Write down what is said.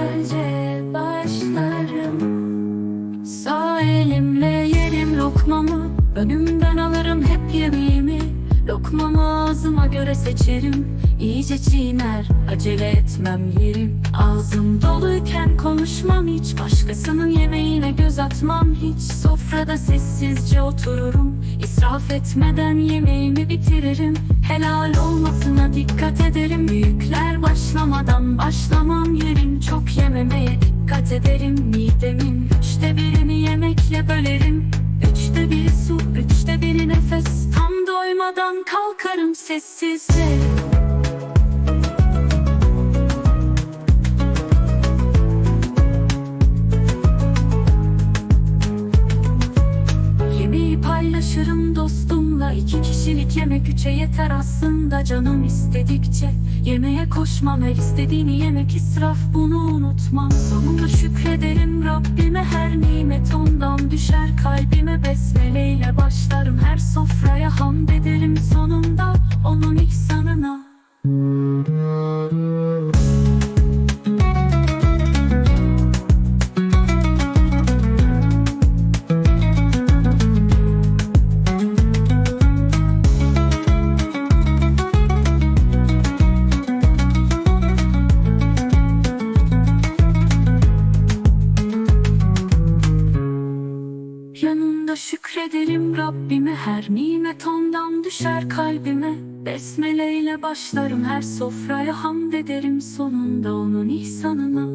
güzelce başlarım. Sağ elimle yerim lokmamı. Önümden alırım hep yemeğimi. Lokmamı ağzıma göre seçerim. İyice çiğner acele etmem yerim. Ağzım doluyken konuşmam hiç. Başkasının yemeğine göz atmam hiç. Sofrada sessizce otururum. İsraf etmeden yemeğimi ederim Midemin. Üçte birini yemekle bölerim. Üçte biri su, üçte biri nefes. Tam doymadan kalkarım sessizce. Yemeği paylaşırım dostumla iki kişilik yemek üçe yeter aslında canım istedikçe. Yemeğe koşmam her istediğini yemek israf bunu unutmam. Sonunda şükrederim Rabbime her nimet ondan düşer. Kalbime Besmeleyle başlarım her sofraya hamd ederim sonunda onun ihsanına Yanında şükrederim Rabbime Her nimet ondan düşer kalbime. Besmeleyle başlarım her sofraya Hamd ederim sonunda onun ihsanına